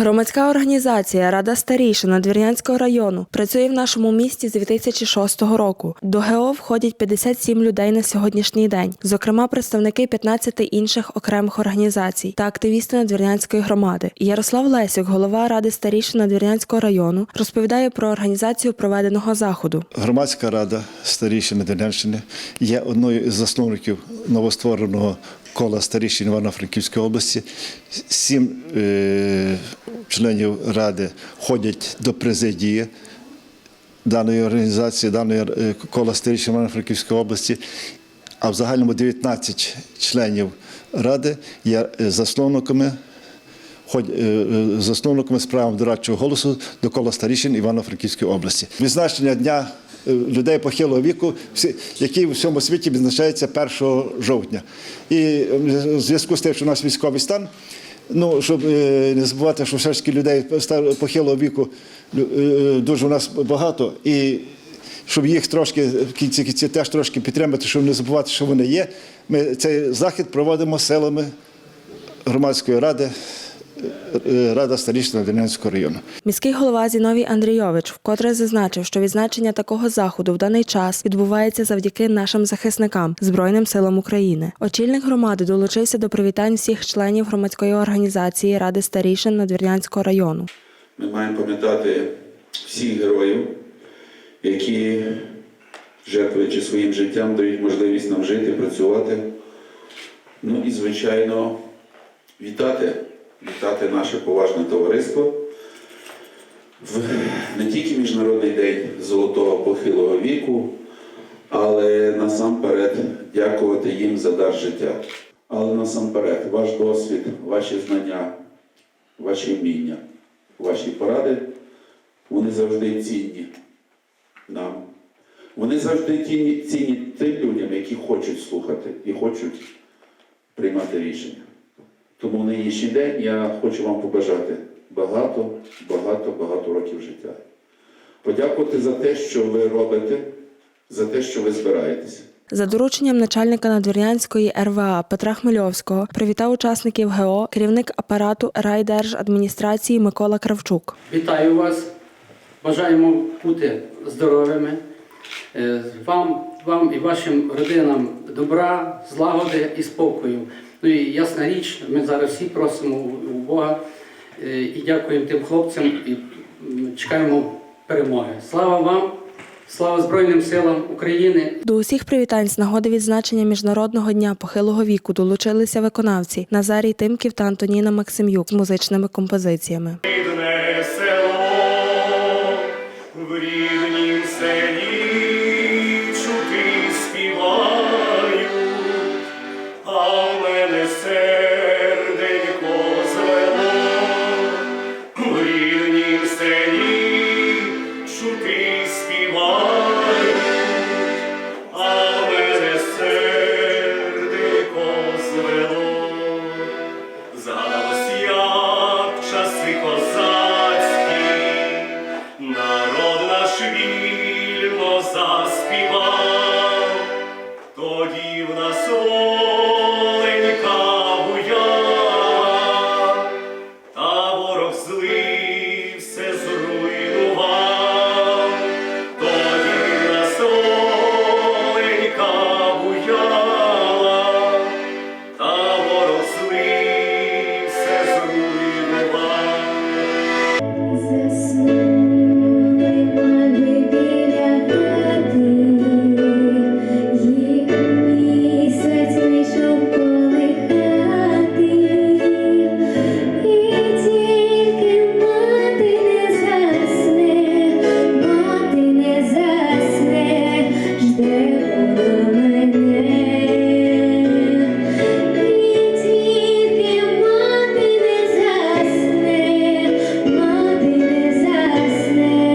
Громадська організація Рада старішин Надвірнянського району працює в нашому місті з 2006 року. До ГО входять 57 людей на сьогоднішній день, зокрема представники 15 інших окремих організацій та активісти Надвірнянської громади. Ярослав Лесюк, голова Ради старішин Надвірнянського району, розповідає про організацію проведеного заходу. Громадська рада старішини Дернянщини є одною із засновників новоствореного кола старішин Івано-Франківської області. Сім е, членів ради ходять до президії даної організації, даної е, кола старішин Івано-Франківської області. А в загальному 19 членів ради є е, засновниками е, засновниками справам дорадчого голосу до кола старішин Івано-Франківської області. Відзначення дня людей похилого віку, який в всьому світі відзначається 1 жовтня. І е, в зв'язку з тим, що у нас військовий стан. Ну, щоб е, не забувати, що все ж таки людей похилого віку е, дуже у нас багато, і щоб їх трошки в кінці кінці теж трошки підтримати, щоб не забувати, що вони є. Ми цей захід проводимо силами громадської ради, е, Рада старішин Надвірнянського району. Міський голова Зіновій Андрійович вкотре зазначив, що відзначення такого заходу в даний час відбувається завдяки нашим захисникам Збройним силам України. Очільник громади долучився до привітань всіх членів громадської організації Ради старішин Надвірнянського району. Ми маємо пам'ятати всіх героїв, які, жертвуючи своїм життям, дають можливість нам жити, працювати. Ну і, звичайно, вітати, вітати наше поважне товариство в не тільки Міжнародний день золотого похилого віку, але насамперед дякувати їм за дар життя. Але насамперед, ваш досвід, ваші знання, ваші вміння, ваші поради, вони завжди цінні нам. Вони завжди цінні, тим людям, які хочуть слухати і хочуть приймати рішення. Тому в нинішній день я хочу вам побажати багато, багато, багато років життя. Подякувати за те, що ви робите, за те, що ви збираєтеся. За дорученням начальника Надвірнянської РВА Петра Хмельовського привітав учасників ГО керівник апарату райдержадміністрації Микола Кравчук. Вітаю вас. Бажаємо бути здоровими. Е, Вам, вам і вашим родинам добра, злагоди і спокою. Ну і ясна річ, ми зараз всі просимо у Бога е, і дякуємо тим хлопцям і чекаємо перемоги. Слава вам, слава Збройним силам України До усіх привітань з нагоди відзначення Міжнародного дня похилого віку долучилися виконавці Назарій Тимків та Антоніна Максим'юк з музичними композиціями. Вільно заспівав,